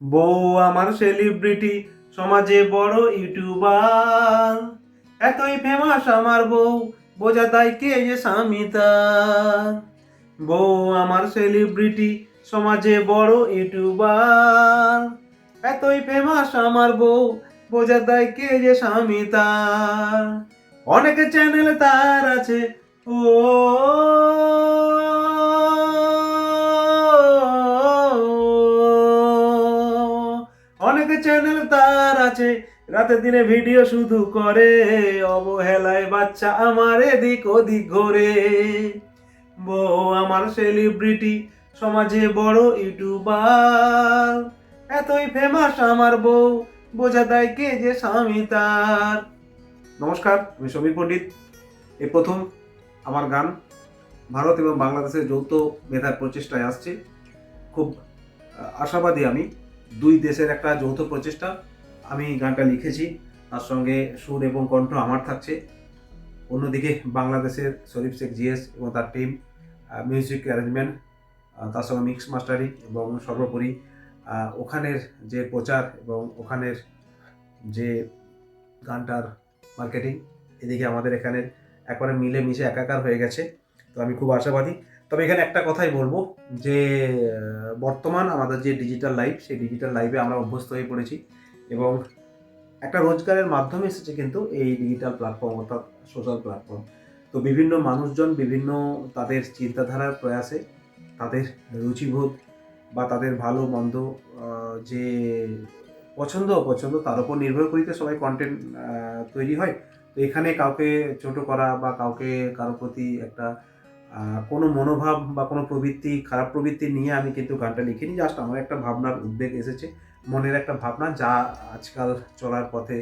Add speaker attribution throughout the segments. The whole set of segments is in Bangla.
Speaker 1: বউ আমার সেলিব্রিটি সমাজে বড় ইউটিউবার। এতই ফেমাস আমার বউ, বোঝা তাই কে যে স্বামী বউ আমার সেলিব্রিটি সমাজে বড় ইউটিউবার। এতই ফেমাস আমার বউ, বোঝা তাই কে যে স্বামী তার। অনেক চ্যানেল তার আছে, ও আছে। রাতে দিনে ভিডিও শুধু করে। অবহেলায় বাচ্চা আমার এদিক ওদিক ঘোরে। বউ আমার সেলিব্রিটি সমাজে বড় ইউটিউবার। এতই ফেমাস আমার বউ, বোঝা দেয় কে যে স্বামী তার। নমস্কার, আমি সমীর পণ্ডিত। এই প্রথম আমার গান ভারত এবং বাংলাদেশের যৌথ মেধার প্রচেষ্টায় আসছে। খুব আশাবাদী আমি। দুই দেশের একটা যৌথ প্রচেষ্টা। আমি গানটা লিখেছি। তার সঙ্গে সুর এবং কণ্ঠ আমার থাকছে। অন্যদিকে বাংলাদেশের শরীফ শেখ জিএস এবং তার টিম মিউজিক অ্যারেঞ্জমেন্ট তার সঙ্গে মিক্স মাস্টারিং এবং সর্বোপরি ওখানের যে প্রচার এবং ওখানের যে গানটার মার্কেটিং এদিকে আমাদের এখানে একবারে মিলে মিশে একাকার হয়ে গেছে। তো আমি খুব আশাবাদী। তবে এখানে একটা কথাই বলব যে বর্তমান আমাদের যে ডিজিটাল লাইফ সেই ডিজিটাল লাইফে আমরা অভ্যস্ত হয়ে পড়েছি। এবং একটা রোজগারের মাধ্যমে এসেছে কিন্তু এই ডিজিটাল প্ল্যাটফর্ম অর্থাৎ সোশ্যাল প্ল্যাটফর্ম তো বিভিন্ন মানুষজন বিভিন্ন তাদের চিন্তাধারার প্রয়াসে তাদের রুচিবোধ বা তাদের ভালো, মন্দ যে পছন্দ অপছন্দ তার উপর নির্ভর করিতে সবাই কন্টেন্ট তৈরি হয়। তো এখানে কাউকে ছোট করা বা কাউকে কারও প্রতি একটা কোনো মনোভাব বা কোনো প্রবৃত্তি, খারাপ প্রবৃত্তি নিয়ে আমি কিন্তু গানটা লিখিনি। জাস্ট আমার একটা ভাবনার উদ্বেগ এসেছে। মনের একটা ভাবনা যা আজকাল চলার পথে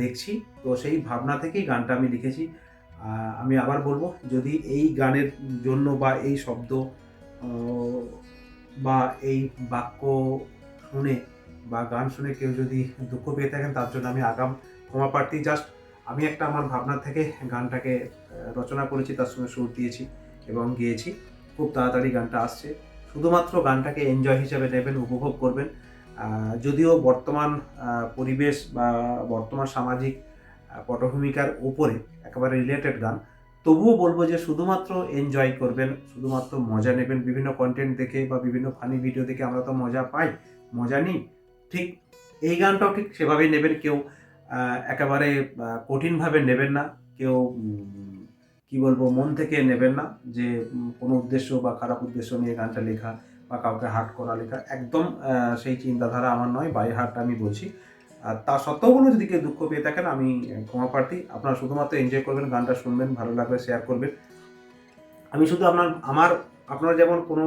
Speaker 1: দেখছি। তো সেই ভাবনা থেকেই গানটা আমি লিখেছি। আমি আবার বলব, যদি এই গানের জন্য বা এই শব্দ বা এই বাক্য শুনে বা গান শুনে কেউ যদি দুঃখ পেয়ে থাকেন, তার জন্য আমি আগাম ক্ষমা প্রার্থী। জাস্ট আমি একটা আমার ভাবনা থেকে গানটাকে রচনা করেছি, তার সঙ্গে সুর দিয়েছি এবং গেয়েছি। খুব তাড়াতাড়ি গানটা আসছে। শুধুমাত্র গানটাকে এনজয় হিসাবে নেবেন, উপভোগ করবেন। যদিও বর্তমান পরিবেশ বা বর্তমান সামাজিক পটভূমিকার উপরে একেবারে রিলেটেড গান, তবুও বলব যে শুধুমাত্র এনজয় করবেন, শুধুমাত্র মজা নেবেন। বিভিন্ন কন্টেন্ট দেখে বা বিভিন্ন ফানি ভিডিও দেখে আমরা তো মজা পাই, মজা নিই। ঠিক এই গানটাও ঠিক সেভাবেই নেবেন, কেউ একেবারে কঠিনভাবে নেবেন না। কেউ কি বলব, মন থেকে নেবেন না যে কোনো উদ্দেশ্য বা খারাপ উদ্দেশ্য নিয়ে গানটা লেখা। বা কাউকে হার্ট করা লেখা একদম সেই চিন্তাধারা আমার নয় বাই হার্ট আমি বলছি। আর তা সত্ত্বেও কোনো যদি কেউ দুঃখ পেয়ে থাকেন, আমি ক্ষমা প্রার্থী। আপনারা শুধুমাত্র এনজয় করবেন, গানটা শুনবেন, ভালো লাগলে শেয়ার করবেন। আমি শুধু আপনার, আমার, আপনারা যেমন কোনো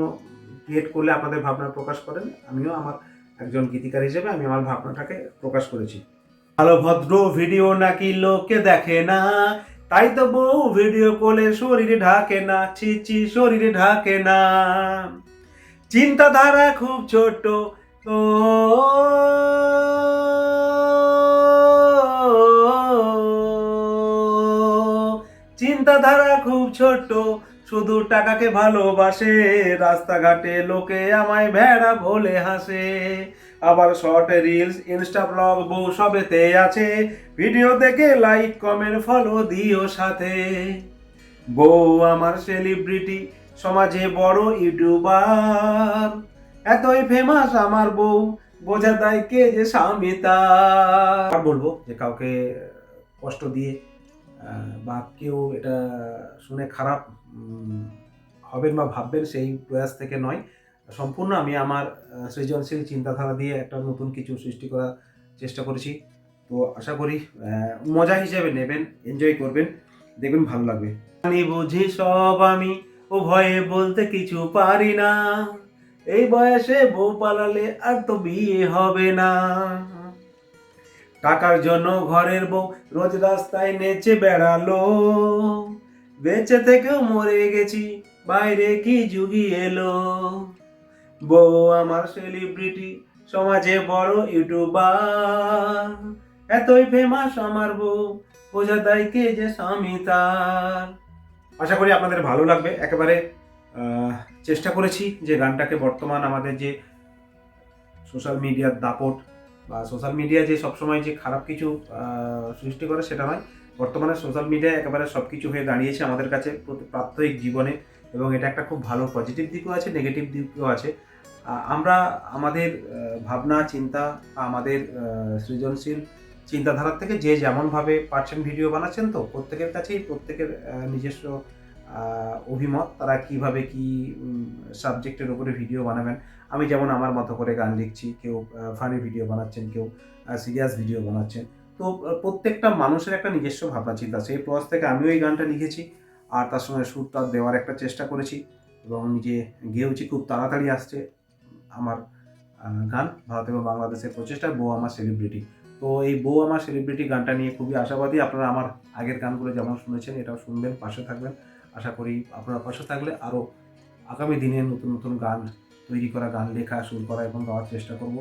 Speaker 1: ক্রিয়েট করলে আপনাদের ভাবনা প্রকাশ করেন, আমিও আমার একজন গীতিকার হিসেবে আমি আমার ভাবনাটাকে প্রকাশ করেছি। ভালো ভদ্র ভিডিও নাকি লোকে দেখে না? তাই তো বউ ভিডিও কলে শরীরে ঢাকে না, ছি ছি, শরীরে ঢাকে না। চিন্তাধারা খুব ছোট। ও, চিন্তাধারা খুব ছোট, শুধু টাকাকে ভালোবাসে, রাস্তাঘাটে লোকে আমায় ভেড়া বলে হাসে। আবার শর্ট রিলস ইনস্টা ব্লগ বউ সবেতে আছে ভিডিও দেখে লাইক কমেন্ট ফলো দিও সাথে। বউ আমার সেলিব্রিটি সমাজে বড় ইউটিউবার। এতই ফেমাস আমার বউ, বোঝা দেয় কে যে স্বামী তার। বলব যে কাউকে কষ্ট দিয়ে বা কেউ এটা শুনে খারাপ হবেন বা ভাববেন সেই প্রয়াস থেকে নয়। সম্পূর্ণ আমি আমার সৃজনশীল চিন্তাধারা দিয়ে একটা নতুন কিছু সৃষ্টি করার চেষ্টা করেছি। তো আশা করি মজা হিসেবে নেবেন এনজয় করবেন, দেখবেন ভালো লাগবে। বুঝি সব আমি ও ভয়ে বলতে কিছু পারি না। এই বয়সে বউ পালালে আর তো বিয়ে হবে না। টাকার জন্য ঘরের বউ রোজ রাস্তায় নেচে বেড়ালো। বেঁচে থেকেও মরে গেছি, বাইরে কি যুগি এলো। বউ আমার সেলিব্রিটি সমাজে বড় ইউটিউবার। এতই ফেমাস আমার বউ বোঝা দেয় কে যে স্বামী তার। আশা করি আপনাদের ভালো লাগবে। একেবারে চেষ্টা করেছি যে গানটাকে বর্তমান আমাদের যে সোশ্যাল মিডিয়ার দাপট বা সোশ্যাল মিডিয়া যে সবসময় যে খারাপ কিছু সৃষ্টি করে সেটা নয়। বর্তমানে সোশ্যাল মিডিয়া একেবারে সব কিছু হয়ে দাঁড়িয়েছে আমাদের কাছে প্রতি- প্রাত্যহিক জীবনে এবং এটা একটা খুব ভালো পজিটিভ দিকও আছে নেগেটিভ দিকও আছে। আমরা আমাদের ভাবনা, চিন্তা আমাদের সৃজনশীল চিন্তাধারার থেকে যে যেমনভাবে পারছেন ভিডিও বানাচ্ছেন তো প্রত্যেকের কাছেই প্রত্যেকের নিজস্ব অভিমত তারা কীভাবে কি সাবজেক্টের উপরে ভিডিও বানাবেন। আমি যেমন আমার মতো করে গান লিখছি, কেউ ফানি ভিডিও বানাচ্ছেন, কেউ সিরিয়াস ভিডিও বানাচ্ছেন। তো প্রত্যেকটা মানুষের একটা নিজস্ব ভাবনা, চিন্তা। সেই প্রয়াস থেকে আমিও এই গানটা লিখেছি আর তার সঙ্গে সুরটা দেওয়ার একটা চেষ্টা করেছি এবং নিজে গেয়েওছি, খুব তাড়াতাড়ি আসছে আমার গান, ভারত এবং বাংলাদেশের প্রচেষ্টা বউ আমার সেলিব্রিটি তো এই বউ আমার সেলিব্রিটি গানটা নিয়ে খুবই আশাবাদী। আপনারা আমার আগের গানগুলো যেমন শুনেছেন, এটাও শুনবেন, পাশে থাকবেন। আশা করি আপনারা পাশে থাকলে আরও আগামী দিনে নতুন নতুন গান, তৈরি করা, গান লেখা, সুর করা এবং গাওয়ার চেষ্টা করব।